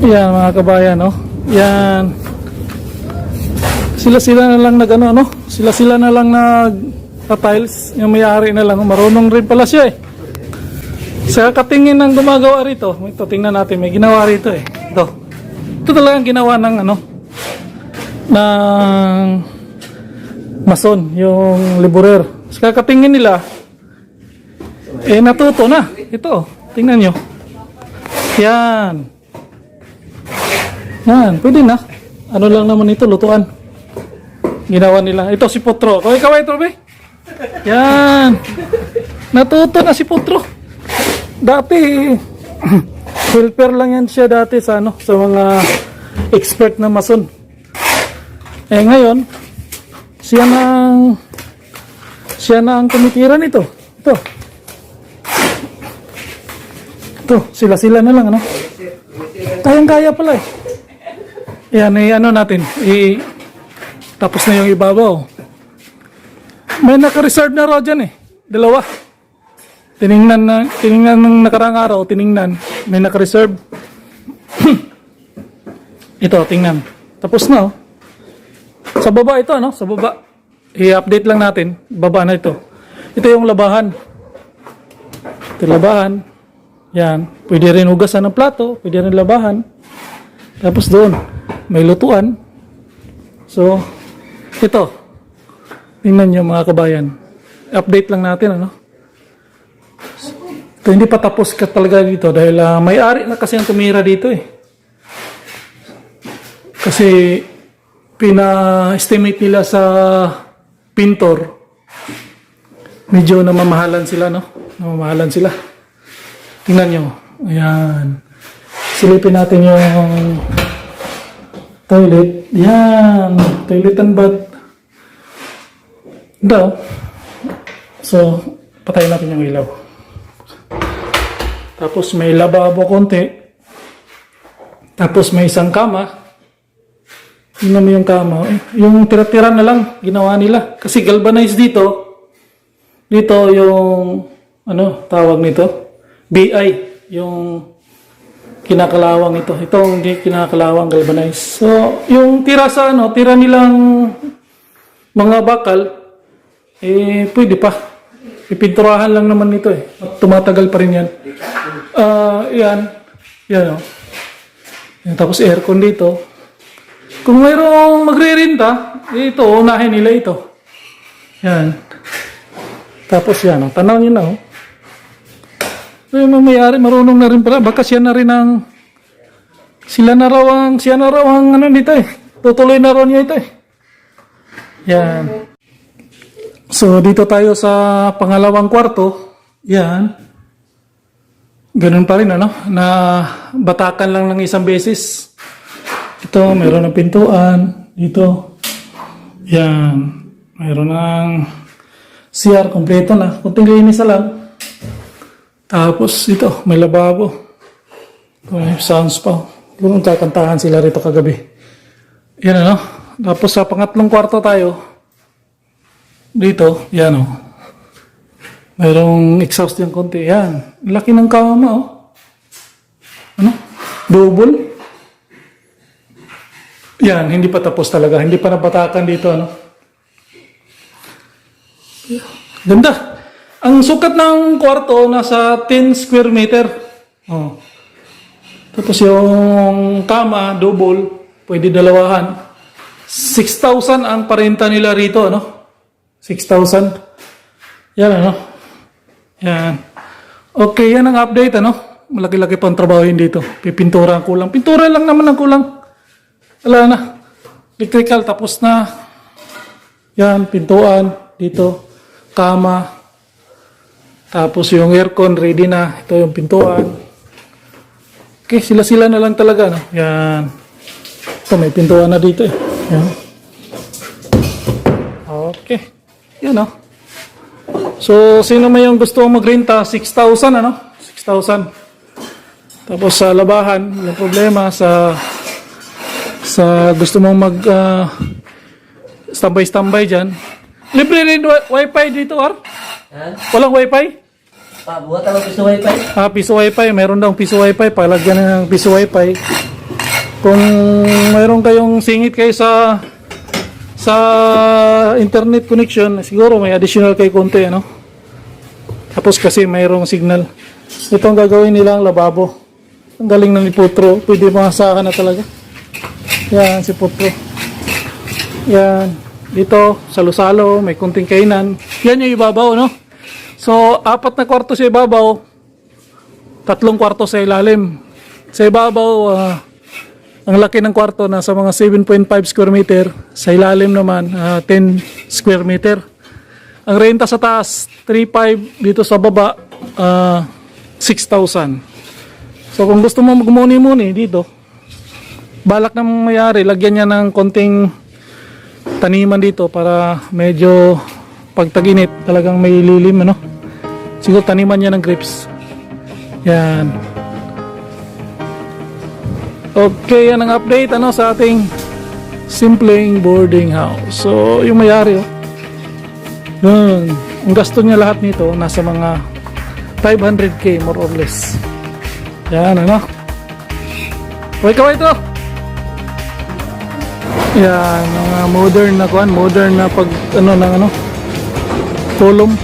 Yan mga kabayan, no? Yan. Sila-sila na lang nag ano, no? Sila-sila na lang nag tiles Yung may-ari na lang. Marunong rin pala siya eh. Sa katingin ng gumagawa rito, ito tingnan natin, may ginawa rito eh. Ito. Ito talagang ginawa ng ano, ng mason, yung laborer. Sa kakatingin nila, eh natuto na. Ito, tingnan nyo. Yan. Yan, pwede na. Ano lang naman ito, lutuan. Ginawa nila. Ito si Potro. Kaway kaway, Trobe. Yan. Natuto na si Potro. Dati, helper lang yan siya dati sa ano, sa mga expert na mason. Eh ngayon, siya na siya na ang tumitira nito. Ito. Ito, sila-sila na lang ano. Kayang-kaya pala eh. Yan, eh, ano natin, i tapos na yung ibabaw. May naka-reserve na raw dyan eh. Dalawa. Tiningnan na, tiningnan ng nakarang araw, tiningnan. May naka-reserve. Ito, tingnan. Tapos na oh. Sa baba ito, ano? Sa baba. I-update lang natin. Baba na ito. Ito yung labahan. Ito yung labahan. Yan. Pwede rin hugasan ng plato. Pwede rin labahan. Tapos doon, may lutuan. So, ito. Tingnan nyo mga kabayan. Update lang natin, ano? Ito, hindi pa tapos ka talaga dito dahil ah, may-ari na kasi ang tumira dito eh. Kasi pina-estimate nila sa pintor, medyo namamahalan sila, no? Namamahalan sila. Tingnan nyo. Ayan. Silipin natin yung toilet. Yan. Toilet and bath. Daw. So, patayin natin yung ilaw. Tapos may lababo konti. Tapos may isang kama. Tingnan mo yung kama. Yung tira-tira na lang, ginawa nila. Kasi galvanized dito. Dito yung, ano, tawag nito? BI. Yung kinakalawang ito. Ito hindi kinakalawang galvanized. So, yung tira sa ano, tira nilang mga bakal, eh, pwede pa. Ipinturahan lang naman ito eh. At tumatagal pa rin yan. Ah, yan. Yan o. Yan, tapos aircon dito. Kung mayroong magre-renta, ito, unahin nila ito. Yan. Tapos yan, oh. tanaw nyo na. Oh. So, yung may-ari, marunong na rin pala. Baka siya na rin ang... Sila na raw ang... Siya na raw ang ano nito eh. Tutuloy na raw niya ito eh. Yan. So, dito tayo sa pangalawang kwarto. Yan. Ganun pa rin, ano? Na batakan lang ng isang beses. Ito, mayroon ng pintuan. Dito. Yan. Mayroon ng CR. Kompleto na. Kunting linis na lang. Tapos, ito, may lababo. May sounds pa. Kung kakantahan sila rito kagabi. Yan, ano? Tapos, sa pangatlong kwarto tayo. Dito, yan o. Mayroong exhaust yung konti. Yan. Laki ng kama o. Ano? Double. Yan, hindi pa tapos talaga. Hindi pa nabatakan dito, ano? Ganda. Ang sukat ng kwarto, nasa 10 square meter. Oh. Tapos yung kama, double, pwede dalawahan. 6,000 ang parenta nila rito, ano? 6,000. Yan, ano? Yan. Okay, yan ang update, ano? Malaki-laki pang trabahoin dito. Pipintura ang kulang. Pintura lang naman ang kulang. Wala na. Electrical, tapos na. Yan, pintuan. Dito. Kama. Tapos yung aircon, ready na. Ito yung pintuan. Okay, sila-sila na lang talaga, no? Yan. Ito, may pintuan na dito, eh. Yan. Okay. Yan, no? So, sino may yung gusto magrenta? 6,000, ano? 6,000. Tapos sa labahan, yung problema sa sa gusto mong mag ah, standby-standby dyan. Libre rin wi- wifi dito, Ar? Ha? Walang wifi? Pa, buhat ako gusto wifi. Ah, piso wifi. Meron daw piso wifi. Palagyan ng piso wifi. Kung mayroon kayong singit kayo sa sa internet connection, siguro may additional kay konti, ano? Tapos kasi mayroong signal. Ito ang gagawin nilang lababo. Ang galing ng ni Putro. Pwede masahan na talaga. Yan, si Putro. Yan. Dito, salo-salo, may kunting kainan. Yan yung ibabaw, no? So, apat na kwarto sa ibabaw, tatlong kwarto sa ilalim. Sa ibabaw, ah, ang laki ng kwarto nasa mga 7.5 square meter. Sa ilalim naman, ah, 10 square meter. Ang renta sa taas, 3.5. Dito sa baba, ah, 6,000. So kung gusto mo magmuni-muni dito, balak na mayari, lagyan niya ng konting taniman dito para medyo pag taginit talagang may lilim ano. Siguro taniman niya ng grapes. Yan. Okay, yan ang update ano sa ating simpleng boarding house. So, yung mayari oh. Yun. Ang gasto niya lahat nito nasa mga 500k more or less. Yan ano. Uy, kaway ito. Yan, mga modern na kuan, modern na pag ano ng ano. Column.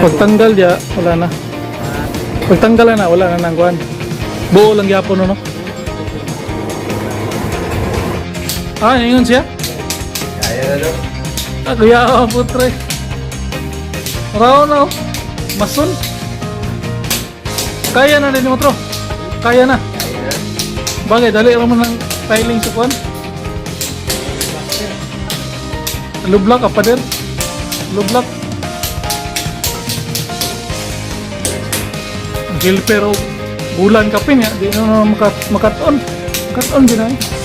Pagtanggal dia, wala na. Pagtanggal na, wala na nang kuan. Buo lang yapon no. Ah, yun siya? Kaya na. Ah, putre. Raw na. Masun. Kaya na din mo tro. Kaya na. Bagay, dali mo ng tiling sa kuan. Lublak apa din? Lublak. Gil pero bulan ka pin ya, di na makat makaton. Makaton din ay.